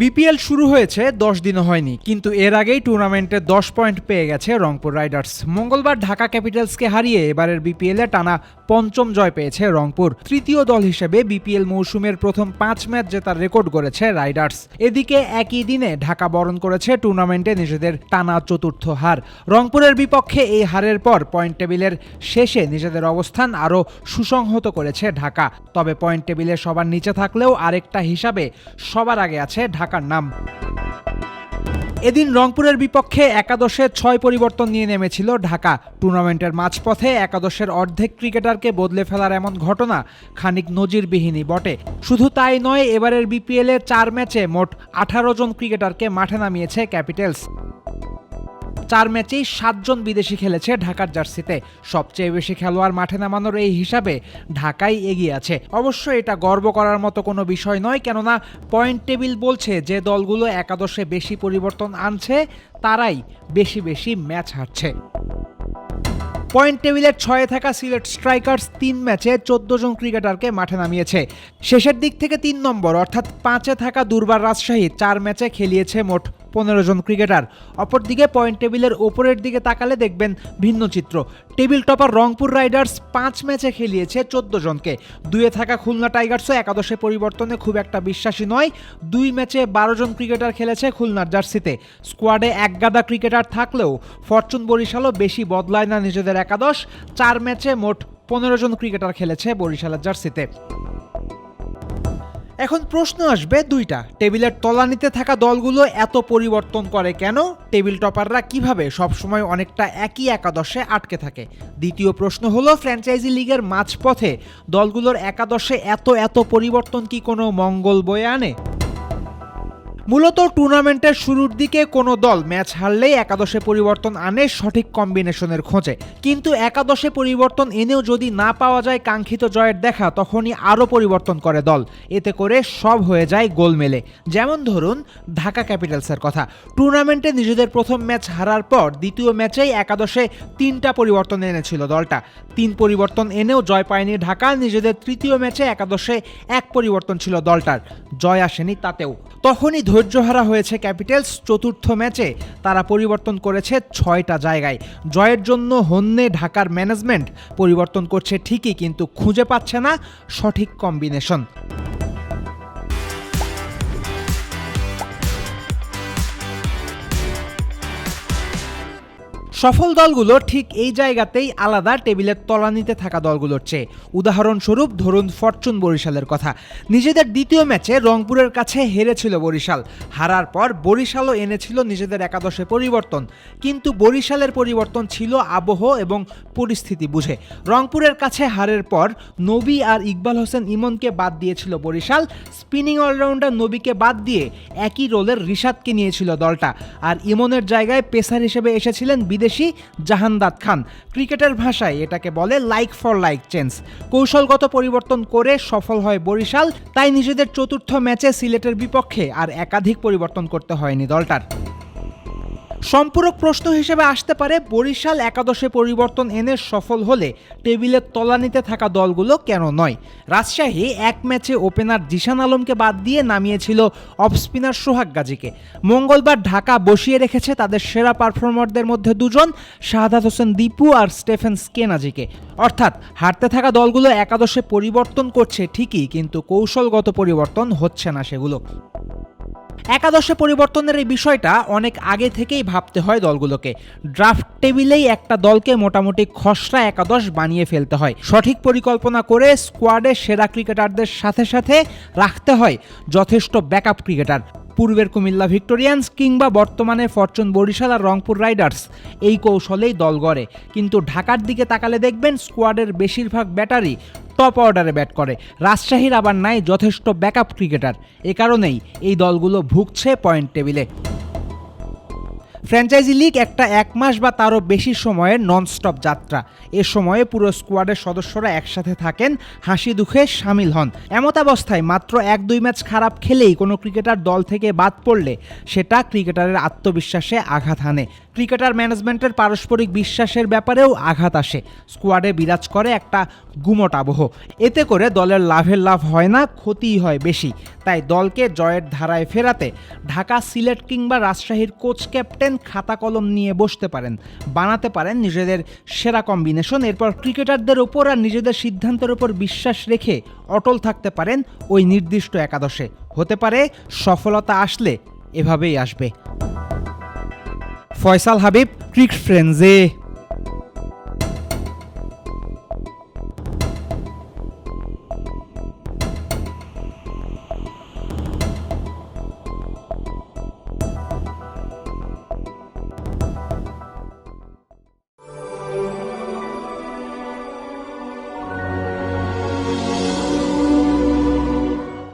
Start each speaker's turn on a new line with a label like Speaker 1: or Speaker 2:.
Speaker 1: BPL শুরু হয়েছে, দশ দিনও হয়নি। কিন্তু এর আগেই টুর্নামেন্টে দশ পয়েন্ট পেয়ে গেছে রংপুর রাইডার্স। মঙ্গলবার ঢাকা ক্যাপিটালসকে হারিয়ে এবারের বিপিএলে টানা পঞ্চম জয় পেয়েছে রংপুর। তৃতীয় দল হিসেবে বিপিএল মৌসুমের প্রথম পাঁচ ম্যাচ জেতার রেকর্ড করেছে রাইডার্স। এদিকে একই দিনে ঢাকা বরণ করেছে টুর্নামেন্টে নিজেদের টানা চতুর্থ হার। রংপুরের বিপক্ষে এই হারের পর পয়েন্ট টেবিলের শেষে নিজেদের অবস্থান আরও সুসংহত করেছে ঢাকা। তবে পয়েন্ট টেবিলে সবার নিচে থাকলেও আরেকটা হিসাবে সবার আগে আছে ঢাকার নাম। এদিন রংপুরের বিপক্ষে একাদশে ছয় পরিবর্তন নিয়ে নেমেছিল ঢাকা। টুর্নামেন্টের মাঝপথে একাদশের অর্ধেক ক্রিকেটারকে বদলে ফেলার এমন ঘটনা খানিক নজিরবিহীনই বটে। শুধু তাই নয়, এবারের বিপিএলে চার ম্যাচে মোট আঠারো জন ক্রিকেটারকে মাঠে নামিয়েছে ক্যাপিটালস। চার ম্যাচেই সাতজন বিদেশি খেলেছে ঢাকার জার্সিতে। সবচেয়ে বেশি খেলোয়াড় মাঠে নামানোর এই হিসাবে ঢাকাই এগিয়ে আছে। অবশ্য এটা গর্ব করার মতো কোনো বিষয় নয়, কেননা পয়েন্ট টেবিল বলছে যে দলগুলো একাদশে বেশি পরিবর্তন আনছে, তারাই বেশি বেশি ম্যাচ হারছে। পয়েন্ট টেবিলের ছয়ে থাকা সিলেট স্ট্রাইকার্স তিন ম্যাচে চোদ্দ জন ক্রিকেটারকে মাঠে নামিয়েছে। শেষের দিক থেকে তিন নম্বর, অর্থাৎ পাঁচে থাকা দুর্বার রাজশাহী চার ম্যাচে খেলিয়েছে মোট পনেরো জন ক্রিকেটার। অপরদিকে পয়েন্ট টেবিলের ওপরের দিকে তাকালে দেখবেন ভিন্ন চিত্র। টেবিল টপার রংপুর রাইডার্স পাঁচ ম্যাচে খেলিয়েছে চোদ্দ জনকে। দুয়ে থাকা খুলনা টাইগার্সও একাদশে পরিবর্তনে খুব একটা বিশ্বাসী নয়। দুই ম্যাচে বারো জন ক্রিকেটার খেলেছে খুলনার জার্সিতে। স্কোয়াডে একগাদা ক্রিকেটার থাকলেও ফরচুন বরিশালও বেশি বদলায় না নিজেদের একাদশ। চার ম্যাচে মোট পনেরো জন ক্রিকেটার খেলেছে বরিশালের জার্সিতে। এখন প্রশ্ন আসবে দুইটা। টেবিলের তলানিতে থাকা দলগুলো এত পরিবর্তন করে কেন? টেবিল টপাররা কীভাবে সবসময় অনেকটা একই একাদশে আটকে থাকে? দ্বিতীয় প্রশ্ন হলো, ফ্র্যাঞ্চাইজি লিগের মাঝপথে দলগুলোর একাদশে এত এত পরিবর্তন কি কোনো মঙ্গল বয়ে আনে? মূলত টুর্নামেন্টের শুরুর দিকে কোনো দল ম্যাচ হারলেই একাদশে পরিবর্তন আনে সঠিক কম্বিনেশনের খোঁজে। কিন্তু একাদশে পরিবর্তন এনেও যদি না পাওয়া যায় কাঙ্ক্ষিত জয়ের দেখা, তখনই আরও পরিবর্তন করে দল। এতে করে সব হয়ে যায় গোলমেলে। যেমন ধরুন ঢাকা ক্যাপিটালসের কথা। টুর্নামেন্টে নিজেদের প্রথম ম্যাচ হারার পর দ্বিতীয় ম্যাচেই একাদশে তিনটা পরিবর্তন এনেছিল দলটা। তিন পরিবর্তন এনেও জয় পায়নি ঢাকা, নিজেদের তৃতীয় ম্যাচে একাদশে এক পরিবর্তন ছিল দলটার। জয় আসেনি তাতেও। তখনই ধৈর্যহারা হয়েছে ক্যাপিটালস, চতুর্থ ম্যাচে তারা পরিবর্তন করেছে ছয়টা জায়গায়। জয়ের জন্য হন্যে ঢাকার ম্যানেজমেন্ট পরিবর্তন করছে ঠিকই, কিন্তু খুঁজে পাচ্ছে না সঠিক কম্বিনেশন। সফল দলগুলো ঠিক এই জায়গাতেই আলাদা টেবিলের তলানিতে থাকা দলগুলোর চেয়ে। উদাহরণস্বরূপ ধরুন ফরচুন বরিশালের কথা। নিজেদের দ্বিতীয় ম্যাচে রংপুরের কাছে হেরেছিল বরিশাল। হারার পর বরিশালও এনেছিল নিজেদের একাদশে পরিবর্তন। কিন্তু বরিশালের পরিবর্তন ছিল আবহ এবং পরিস্থিতি বুঝে। রংপুরের কাছে হারের পর নবী আর ইকবাল হোসেন ইমনকে বাদ দিয়েছিল বরিশাল। স্পিনিং অলরাউন্ডার নবীকে বাদ দিয়ে একই রোলের রিশাদকে নিয়েছিল দলটা। আর ইমনের জায়গায় পেসার হিসেবে এসেছিলেন বিদেশি জাহানদাদ খান। ক্রিকেটের ভাষায় এটাকে বলে লাইক ফর লাইক চেঞ্জ কৌশলগত পরিবর্তন করে সফল হয় বরিশাল, তাই নিজেদের চতুর্থ ম্যাচে সিলেটের বিপক্ষে আর একাধিক পরিবর্তন করতে হয়নি দলটার। সম্পূরক প্রশ্ন হিসেবে আসতে পারে, বরিশাল একাদশে পরিবর্তন এনে সফল হলে টেবিলের তলানিতে থাকা দলগুলো কেন নয়? রাজশাহী এক ম্যাচে ওপেনার জিশান আলমকে বাদ দিয়ে নামিয়েছিল অফ স্পিনার সোহাগ গাজীকে। মঙ্গলবার ঢাকা বসিয়ে রেখেছে তাদের সেরা পারফর্মারদের মধ্যে দুজন, শাহাদাত হোসেন দীপু আর স্টেফেন স্কেনাজিকে। অর্থাৎ হারতে থাকা দলগুলো একাদশে পরিবর্তন করছে ঠিকই, কিন্তু কৌশলগত পরিবর্তন হচ্ছে না সেগুলো। একাদশে পরিবর্তনের এই বিষয়টা অনেক আগে থেকেই ভাবতে হয় দলগুলোকে। ড্রাফট টেবিলেই একটা দলকে মোটামুটি খসড়া একাদশ বানিয়ে ফেলতে হয়। সঠিক পরিকল্পনা করে স্কোয়াডে সেরা ক্রিকেটারদের সাথে সাথে রাখতে হয় যথেষ্ট ব্যাকআপ ক্রিকেটার। পূর্বের কুমিল্লা ভিক্টোরিয়ান্স কিংবা বর্তমানে ফরচুন বরিশাল আর রংপুর রাইডার্স এই কৌশলেই দল গড়ে। কিন্তু ঢাকার দিকে তাকালে দেখবেন স্কোয়াডের বেশিরভাগ ব্যাটারি টপ অর্ডারে ব্যাট করে। রাজশাহীর আবার নাই যথেষ্ট ব্যাকআপ ক্রিকেটার। এ কারণেই এই দলগুলো ভুগছে পয়েন্ট টেবিলে ফ্র্যাঞ্চাইজি লিগ একটা এক মাস বা তারও বেশি সময়ের ননস্টপ যাত্রা। এ সময়ে পুরো স্কোয়াডের সদস্যরা একসাথে থাকেন, হাসি দুঃখে সামিল হন। এমতাবস্থায় মাত্র এক দুই ম্যাচ খারাপ খেলেই কোনো ক্রিকেটার দল থেকে বাদ পড়লে সেটা ক্রিকেটারের আত্মবিশ্বাসে আঘাত হানে। ক্রিকেটার ম্যানেজমেন্টের পারস্পরিক বিশ্বাসের ব্যাপারেও আঘাত আসে। স্কোয়াডে বিরাজ করে একটা গুমট আবহ। এতে করে দলের লাভের লাভ হয় না, ক্ষতিই হয় বেশি। তাই দলকে জয়ের ধারায় ফেরাতে ঢাকা সিলেট কিংবা রাজশাহীর কোচ ক্যাপ্টেন খাতা কলম নিয়ে বসতে পারেন, বানাতে পারেন নিজেদের সেরা কম্বিনেশন এরপর ক্রিকেটারদের ওপর আর নিজেদের সিদ্ধান্তের ওপর বিশ্বাস রেখে অটল থাকতে পারেন ওই নির্দিষ্ট একাদশে। হতে পারে সফলতা আসলে এভাবেই আসবে। ফয়সাল হাবিব, ক্রিক ফ্রেন্ডসে।